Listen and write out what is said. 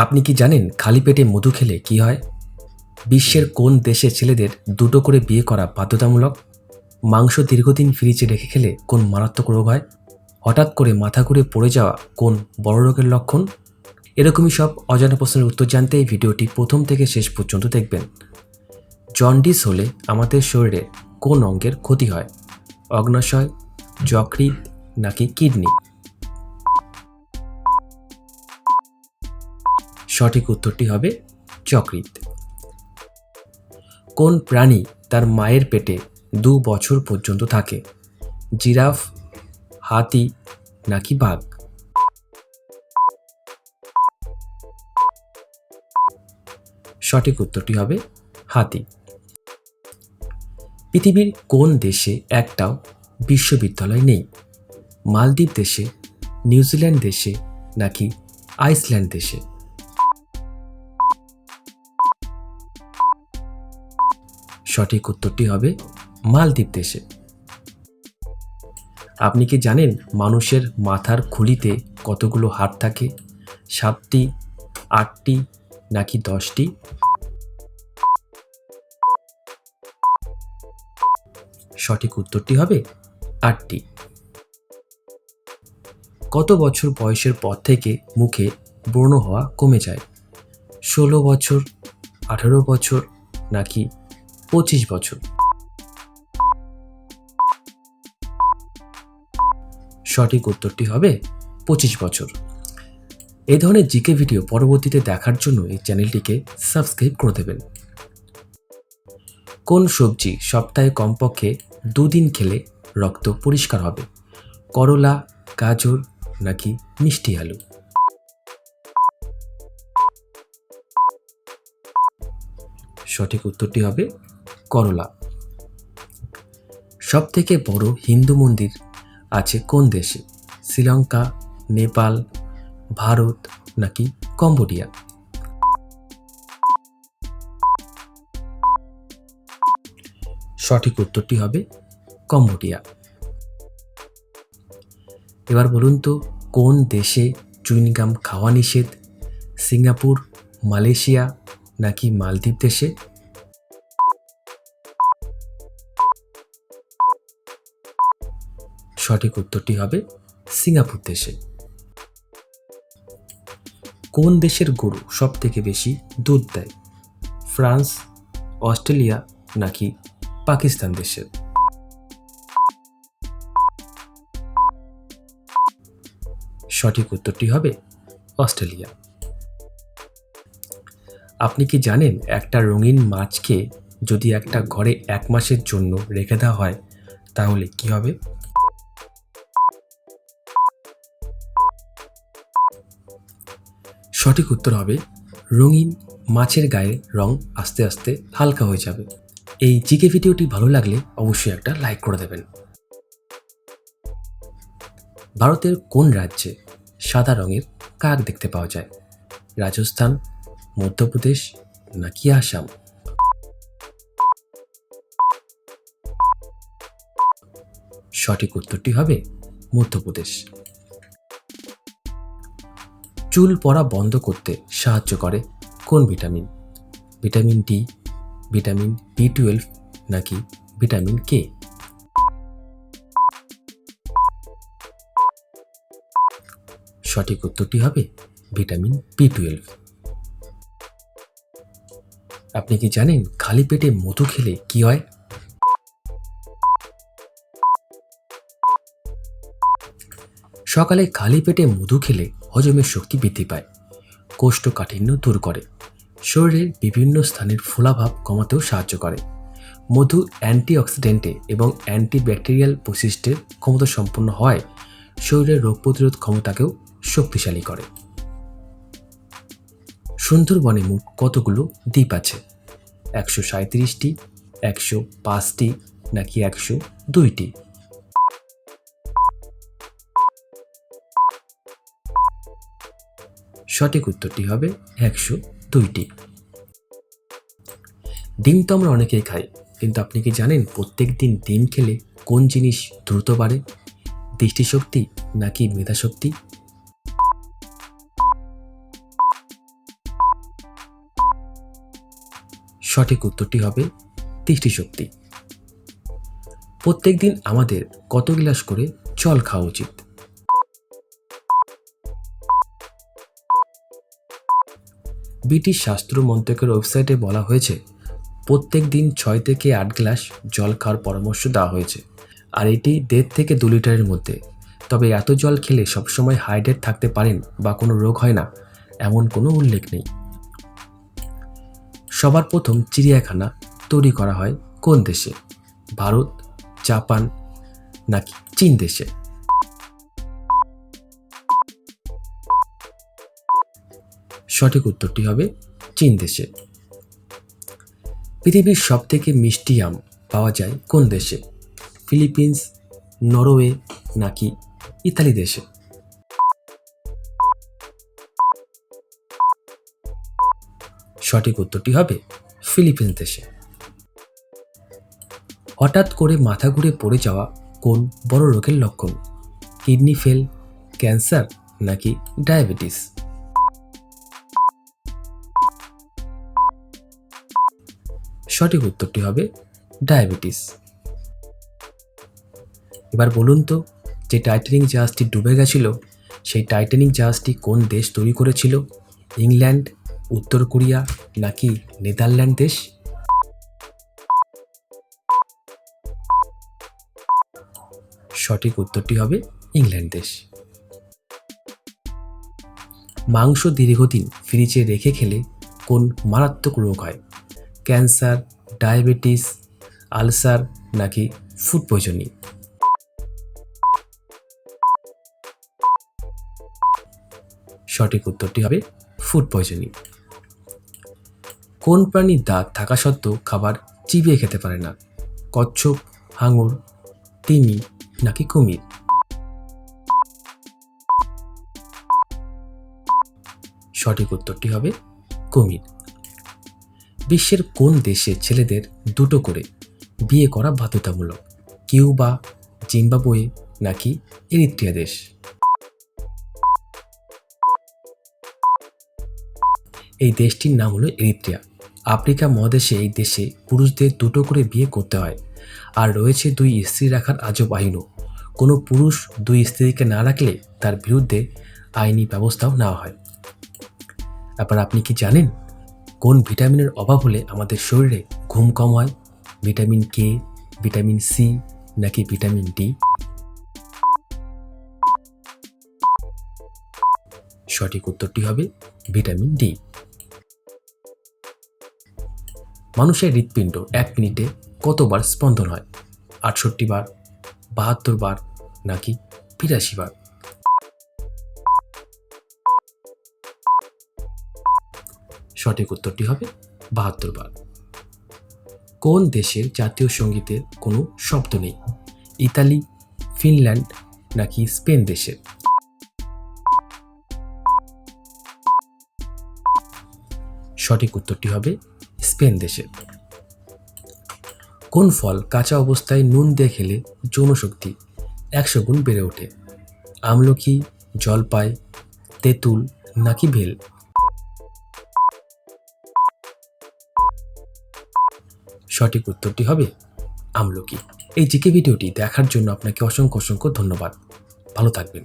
আপনি কি জানেন খালি পেটে মধু খেলে কি হয়? বিশ্বের কোন দেশে ছেলেদের দুটো করে বিয়ে করা বাধ্যতামূলক? মাংস দীর্ঘদিন ফ্রিজে রেখে খেলে কোন মারাত্মক রোগ হয়? হঠাৎ করে মাথা ঘুরে পড়ে যাওয়া কোন বড় রোগের লক্ষণ? এরকমই সব অজানা প্রশ্নের উত্তর জানতে এই ভিডিওটি প্রথম থেকে শেষ পর্যন্ত দেখবেন। জন্ডিস হলে আমাদের শরীরে কোন অঙ্গের ক্ষতি হয়? অগ্নাশয়, যকৃৎ নাকি কিডনি? সঠিক উত্তরটি হবে যকৃৎ কোন প্রাণী তার মায়ের পেটে দু বছর পর্যন্ত থাকে? জিরাফ, হাতি নাকি বাঘ? সঠিক উত্তরটি হবে হাতি। পৃথিবীর কোন দেশে একটাও বিশ্ববিদ্যালয় নেই? মালদ্বীপ দেশে, নিউজিল্যান্ড দেশে নাকি আইসল্যান্ড দেশে? সঠিক উত্তরটি হবে মালদ্বীপ দেশে। আপনি কি জানেন মানুষের মাথার খুলিতে কতগুলো হাড় থাকে? সাতটি, আটটি, নাকি দশটি? সঠিক উত্তরটি হবে আটটি। কত বছর বয়সের পর থেকে মুখে ব্রণ হওয়া কমে যায়? ষোলো বছর, আঠেরো বছর, নাকি পঁচিশ বছর। সঠিক উত্তরটি হবে পঁচিশ বছর। এই ধরনের জিকে ভিডিও পরবর্তীতে দেখার জন্য এই চ্যানেলটিকে সাবস্ক্রাইব করে দেবেন। কোন সবজি সপ্তাহে কমপক্ষে দুদিন খেলে রক্ত পরিষ্কার হবে? করলা, গাজর নাকি মিষ্টি আলু? সঠিক উত্তরটি হবে করলা। সব থেকে বড় হিন্দু মন্দির আছে কোন দেশে? শ্রীলঙ্কা, নেপাল, ভারত নাকি কম্বোডিয়া? সঠিক উত্তরটি হবে কম্বোডিয়া। এবার বলুন তো, কোন দেশে চুইনগাম খাওয়া নিষেধ? সিঙ্গাপুর, মালয়েশিয়া নাকি মালদ্বীপ দেশে? সঠিক উত্তরটি হবে সিঙ্গাপুর দেশে। কোন দেশের গরু সব থেকে বেশি দুধ দেয়? ফ্রান্স, অস্ট্রেলিয়া নাকি পাকিস্তান দেশের? সঠিক উত্তরটি হবে অস্ট্রেলিয়া। আপনি কি জানেন একটা রঙিন মাছকে যদি একটা ঘরে এক মাসের জন্য রেখে দেওয়া হয়, তাহলে কি হবে? সঠিক উত্তর হবে, রঙিন মাছের গায়ে রং আস্তে আস্তে হালকা হয়ে যাবে। এই জিকে ভিডিওটি ভালো লাগলে অবশ্যই একটা লাইক করে দেবেন। ভারতের কোন রাজ্যে সাদা রঙের কাক দেখতে পাওয়া যায়? রাজস্থান, মধ্যপ্রদেশ নাকি আসাম? সঠিক উত্তরটি হবে মধ্যপ্রদেশ। চুল পড়া বন্ধ করতে সাহায্য করে কোন vitamin? Vitamin D, vitamin B twelve নাকি ভিটামিন কে? সঠিক উত্তরটি হবে ভিটামিন বি টুয়েলভ। আপনি কি জানেন খালি পেটে মধু খেলে কি হয়? সকালে খালি পেটে মধু খেলে হজমের শক্তি বৃদ্ধি পায়। কোষ্ঠকাঠিন্য দূর করে। শরীরের বিভিন্ন স্থানের ফোলাভাব কমাতেও সাহায্য করে। মধু অ্যান্টিঅক্সিডেন্টে এবং অ্যান্টিব্যাকটেরিয়াল বৈশিষ্ট্যের ক্ষমতা সম্পন্ন হয় শরীরের রোগ প্রতিরোধ ক্ষমতাকেও শক্তিশালী করে। সুন্দরবনে মোট কতগুলো দ্বীপ আছে? একশো সাঁত্রিশটি একশো পাঁচটি, নাকি একশো দুইটি? সঠিক উত্তরটি হবে একশো দুইটি। ডিম তো আমরা অনেকেই খাই, কিন্তু আপনি কি জানেন প্রত্যেক দিন ডিম খেলে কোন জিনিস দ্রুত বাড়ে? দৃষ্টিশক্তি নাকি মেধাশক্তি? সঠিক উত্তরটি হবে দৃষ্টিশক্তি। প্রত্যেক দিন আমাদের কত গ্লাস করে জল খাওয়া উচিত? ব্রিটিশ স্বাস্থ্য মন্ত্রকের ওয়েবসাইটে বলা হয়েছে, প্রত্যেক দিন ছয় থেকে আট গ্লাস জল খাওয়ার পরামর্শ দেওয়া হয়েছে, আর এটি দেড় থেকে দু লিটারের মধ্যে। তবে এত জল খেলে সবসময় হাইড্রেট থাকতে পারেন বা কোনো রোগ হয় না, এমন কোনো উল্লেখ নেই। সবার প্রথম চিড়িয়াখানা তৈরি করা হয় কোন দেশে? ভারত, জাপান, নাকি চীন দেশে? সঠিক উত্তরটি হবে চীন দেশে। পৃথিবীর সব থেকে মিষ্টি আম পাওয়া যায় কোন দেশে? ফিলিপিন্স, নরওয়ে নাকি ইতালি দেশে? সঠিক উত্তরটি হবে ফিলিপিন্স দেশে। হঠাৎ করে মাথা ঘুরে পড়ে যাওয়া কোন বড় রোগের লক্ষণ? কিডনি ফেল, ক্যান্সার নাকি ডায়াবেটিস? সঠিক উত্তরটি হবে ডায়াবেটিস। এবার বলুন তো, যে টাইটানিক জাহাজটি ডুবে গেছিল, সেই টাইটানিক জাহাজটি কোন দেশ তৈরি করেছিল? ইংল্যান্ড, উত্তর কোরিয়া নাকি নেদারল্যান্ড দেশ? সঠিক উত্তরটি হবে ইংল্যান্ড দেশ। মাংস দীর্ঘদিন ফ্রিজে রেখে খেলে কোন মারাত্মক রোগ হয়? ক্যান্সার, ডায়াবেটিস, আলসার নাকি ফুড পয়জনিং? সঠিক উত্তরটি হবে ফুড পয়জনিং। কোন প্রাণীর দাঁত থাকা সত্ত্বেও খাবার চিবিয়ে খেতে পারে না? কচ্ছপ, হাঙর, তিমি নাকি কুমির? সঠিক উত্তরটি হবে কুমির। বিশ্বের কোন দেশে ছেলেদের দুটো করে বিয়ে করা বাধ্যতামূলক? কিউবা, জিম্বাবুয়ে নাকি এরিত্রিয়া দেশ? এই দেশটির নাম হলো এরিত্রিয়া। আফ্রিকা মহাদেশে এই দেশে পুরুষদের দুটো করে বিয়ে করতে হয় আর রয়েছে দুই স্ত্রী রাখার আজব আইনও। কোনো পুরুষ দুই স্ত্রীকে না রাখলে তার বিরুদ্ধে আইনি ব্যবস্থাও নেওয়া হয়। তারপর আপনি কি জানেন? কোন ভিটামিনের অভাব হলে আমাদের শরীরে ঘুম কম হয়? ভিটামিন কে, ভিটামিন সি নাকি ভিটামিন ডি? সঠিক উত্তরটি হবে ভিটামিন ডি। মানুষের হৃৎপিণ্ড এক মিনিটে কতবার স্পন্দন হয়? আটষট্টি বার, বাহাত্তর বার নাকি বিরাশি বার? সঠিক উত্তরটি হবে বাহাত্তর বার। কোন দেশের জাতীয় সঙ্গীতের কোনো শব্দ নেই? ইতালি, ফিনল্যান্ড নাকি স্পেন দেশের? সঠিক উত্তরটি হবে স্পেন দেশের। কোন ফল কাঁচা অবস্থায় নুন দিয়ে খেলে যৌনশক্তি একশো গুণ বেড়ে ওঠে? আমলকি, জলপাই, তেঁতুল নাকি ভেল? সঠিক উত্তরটি হবে আমলকি। এই জিকে ভিডিওটি দেখার জন্য আপনাকে অসংখ্য অসংখ্য ধন্যবাদ। ভালো থাকবেন।